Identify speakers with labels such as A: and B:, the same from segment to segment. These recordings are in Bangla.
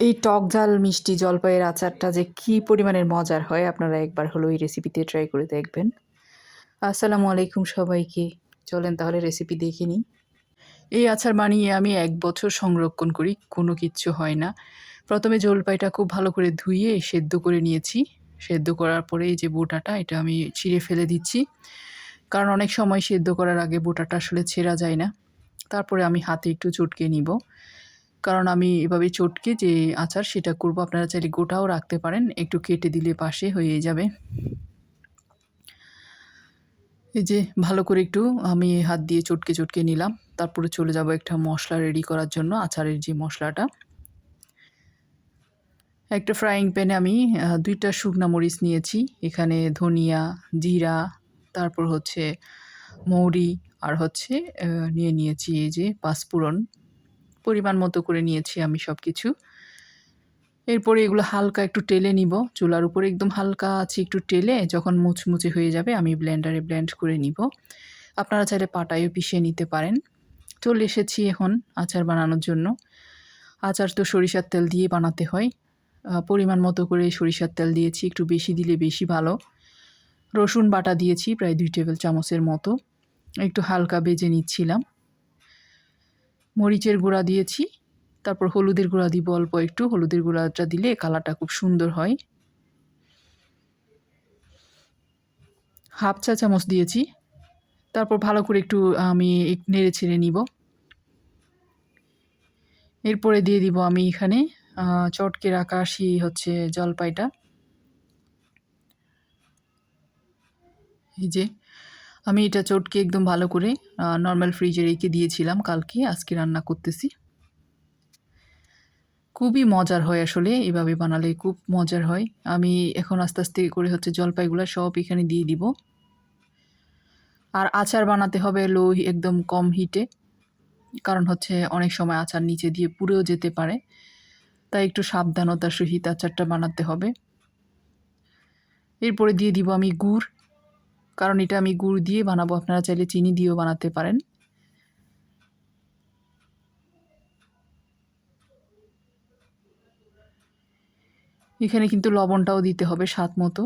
A: এই টক ঝাল, মিষ্টি জলপাইয়ের আচারটা যে কী পরিমাণের মজার হয়, আপনারা একবার হলো এই রেসিপিতে ট্রাই করে দেখবেন। আসসালামু আলাইকুম সবাইকে। চলেন তাহলে রেসিপি দেখে নিই। এই আচার বানিয়ে আমি এক বছর সংরক্ষণ করি, কোনো কিচ্ছু হয় না। প্রথমে জলপাইটা খুব ভালো করে ধুয়ে সেদ্ধ করে নিয়েছি। সেদ্ধ করার পরে এই যে বোটাটা, এটা আমি ছিঁড়ে ফেলে দিচ্ছি। কারণ অনেক সময় সেদ্ধ করার আগে বোটাটা আসলে ছেঁড়া যায় না। তারপরে আমি হাতে একটু চটকে নিব। কারণ আমি এভাবে চটকে যে আচার সেটা করব। আপনারা চাইলে গোটাও রাখতে পারেন, একটু কেটে দিলে পাশে হয়ে যাবে। এই যে ভালো করে একটু আমি হাত দিয়ে চটকে চটকে নিলাম, তারপরে চলে যাব একটা মশলা রেডি করার জন্য, আচারের যে মশলাটা। একটা ফ্রাইং প্যানে আমি দুইটা শুকনা মরিচ নিয়েছি, এখানে ধনিয়া, জিরা, তারপর হচ্ছে মৌরি, আর হচ্ছে নিয়ে নিয়েছি এই যে পাঁচফোড়ন। পরিমাণ মতো করে নিয়েছি আমি সব কিছু এরপরে এগুলো হালকা একটু টেলে নিব। চুলার উপরে একদম হালকা আছে একটু টেলে যখন মুচমুচে হয়ে যাবে আমি ব্লেন্ডারে ব্লেন্ড করে নিব। আপনারা চাইলে পাটায়ও পিষিয়ে নিতে পারেন। চলে এসেছি এখন আচার বানানোর জন্য। আচার তো সরিষার তেল দিয়ে বানাতে হয়। পরিমাণ মতো করে সরিষার তেল দিয়েছি, একটু বেশি দিলে বেশি ভালো। রসুন বাটা দিয়েছি প্রায় দুই টেবিল চামচের মতো। একটু হালকা বেজে নিচ্ছিলাম। মরিচের গুঁড়া দিয়েছি। তারপর হলুদের গুঁড়া দিব অল্প একটু। হলুদের গুঁড়াটা দিলে কালারটা খুব সুন্দর হয়। হাফ চা চামচ দিয়েছি। তারপর ভালো করে একটু, আমি নেড়ে ছেড়ে নিব। এরপরে দিয়ে দিব আমি এখানে চটকে রাখা সেই হচ্ছে জলপাইটা। এই যে আমি এটা চটকে একদম ভালো করে নর্মাল ফ্রিজে রেখে দিয়েছিলাম কালকে, আজকে রান্না করতেছি। খুবই মজার হয় আসলে, এভাবে বানালে খুব মজার হয়। আমি এখন আস্তে আস্তে করে হচ্ছে জলপাইগুলো সব এখানে দিয়ে দিব। আর আচার বানাতে হবে লো একদম কম হিটে, কারণ হচ্ছে অনেক সময় আচার নিচে দিয়ে পুড়েও যেতে পারে। তাই একটু সাবধানতার সহিত আচারটা বানাতে হবে। এরপরে দিয়ে দিব আমি গুড়। কারণ এটা আমি গুড় দিয়ে বানাবো। আপনারা চাইলে চিনি দিয়েও বানাতে পারেন। এখানে কিন্তু লবণটাও দিতে হবে স্বাদ মতো।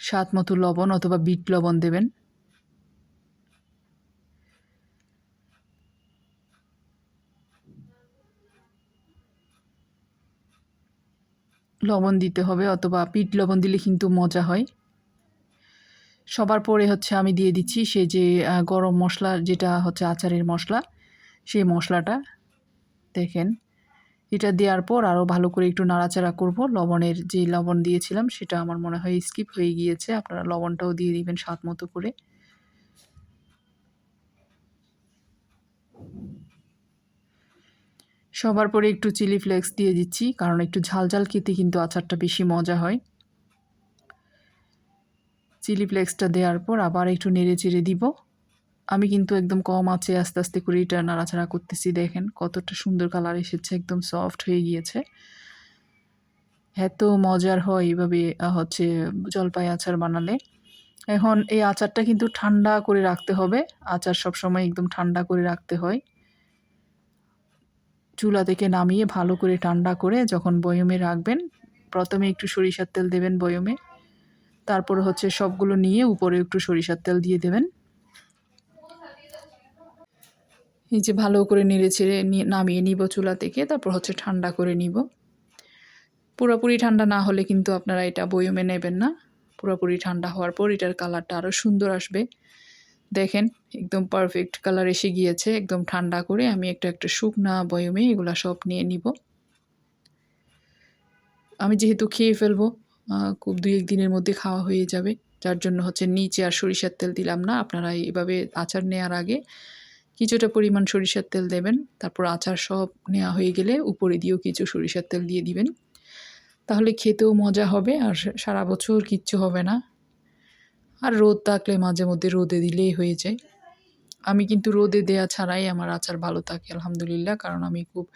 A: স্বাদ মতো লবণ অথবা বিট লবণ দেবেন। লবণ দিতে হবে অথবা পিট লবণ দিলে কিন্তু মজা হয়। সবার পরে হচ্ছে আমি দিয়ে দিচ্ছি সে যে গরম মশলা যেটা হচ্ছে আচারের মশলা, সেই মশলাটা। দেখেন, এটা দেওয়ার পর আরও ভালো করে একটু নাড়াচাড়া করব। লবণের যে লবণ দিয়েছিলাম সেটা আমার মনে হয় স্কিপ হয়ে গিয়েছে। আপনারা লবণটাও দিয়ে দিবেন স্বাদ মতো করে। সবার পরে একটু চিলি ফ্লেক্স দিয়ে দিচ্ছি, কারণ একটু ঝাল ঝাল খেতে কিন্তু আচারটা বেশি মজা হয়। চিলি ফ্লেক্সটা দেওয়ার পর আবার একটু নেড়ে চেড়ে দিব। আমি কিন্তু একদম কম আছে আস্তে আস্তে করে এটা নাড়াচাড়া করতেছি, দেখেন কতটা সুন্দর কালার এসেছে, একদম সফট হয়ে গিয়েছে। এত মজার হয় এইভাবে হচ্ছে জলপাই আচার বানালে। এখন এই আচারটা কিন্তু ঠান্ডা করে রাখতে হবে, আচার সব সময় একদম ঠান্ডা করে রাখতে হয়। চুলা থেকে নামিয়ে ভালো করে ঠান্ডা করে যখন বয়মে রাখবেন, প্রথমে একটু সরিষার তেল দেবেন বয়মে। তারপর হচ্ছে সবগুলো নিয়ে উপরে একটু সরিষার তেল দিয়ে দেবেন। এই যে ভালো করে নেড়ে ছেড়ে নামিয়ে নিব চুলা থেকে, তারপর হচ্ছে ঠান্ডা করে নিব। পুরোপুরি ঠান্ডা না হলে কিন্তু আপনারা এটা বয়মে নেবেন না। পুরোপুরি ঠান্ডা হওয়ার পর এটার কালারটা আরও সুন্দর আসবে। দেখেন, একদম পারফেক্ট কালার এসে গিয়েছে, একদম ঠান্ডা করে আমি একটা একটা শুকনা বয়মে এগুলো সব নিয়ে নিব। আমি যেহেতু খেয়ে ফেলব খুব দুই এক দিনের মধ্যে খাওয়া হয়ে যাবে, যার জন্য হচ্ছে নিচে আর সরিষার তেল দিলাম না। আপনারা এভাবে আচার নেওয়ার আগে কিছুটা পরিমাণ সরিষার তেল দেবেন, তারপর আচার সব নেওয়া হয়ে গেলে উপরে দিয়েও কিছু সরিষার তেল দিয়ে দিবেন। তাহলে খেতেও মজা হবে আর সারা বছর কিচ্ছু হবে না। আর রোদ থাকলে মাঝে মধ্যে রোদে দিলেই হয়ে যায়। আমি কিন্তু রোদে দেয়া ছাড়াই আমার আচার ভালো থাকে, আলহামদুলিল্লাহ, কারণ আমি খুব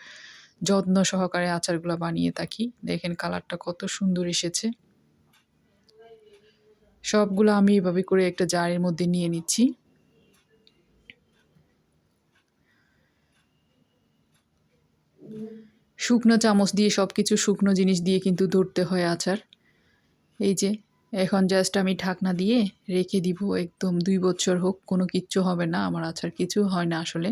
A: যত্ন সহকারে আচারগুলো বানিয়ে থাকি। দেখেন কালারটা কত সুন্দর এসেছে। সবগুলো আমি এভাবে করে একটা জারের মধ্যে নিয়ে নিচ্ছি। শুকনো চামচ দিয়ে সব কিছু শুকনো জিনিস দিয়ে কিন্তু ধরতে হয় আচার। এই যে এখন জাস্ট আমি ঢাকনা দিয়ে রেখে দিব, একদম দুই বছর হোক, কোনো কিচ্ছু হবে না, আমার আচার কিছু হয় না আসলে।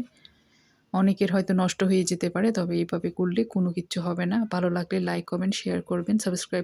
A: অনেকের হয়তো নষ্ট হয়ে যেতে পারে, তবে এইভাবে করলে কোনো কিচ্ছু হবে না। ভালো লাগলে লাইক কমেন্ট শেয়ার করবেন সাবস্ক্রাইব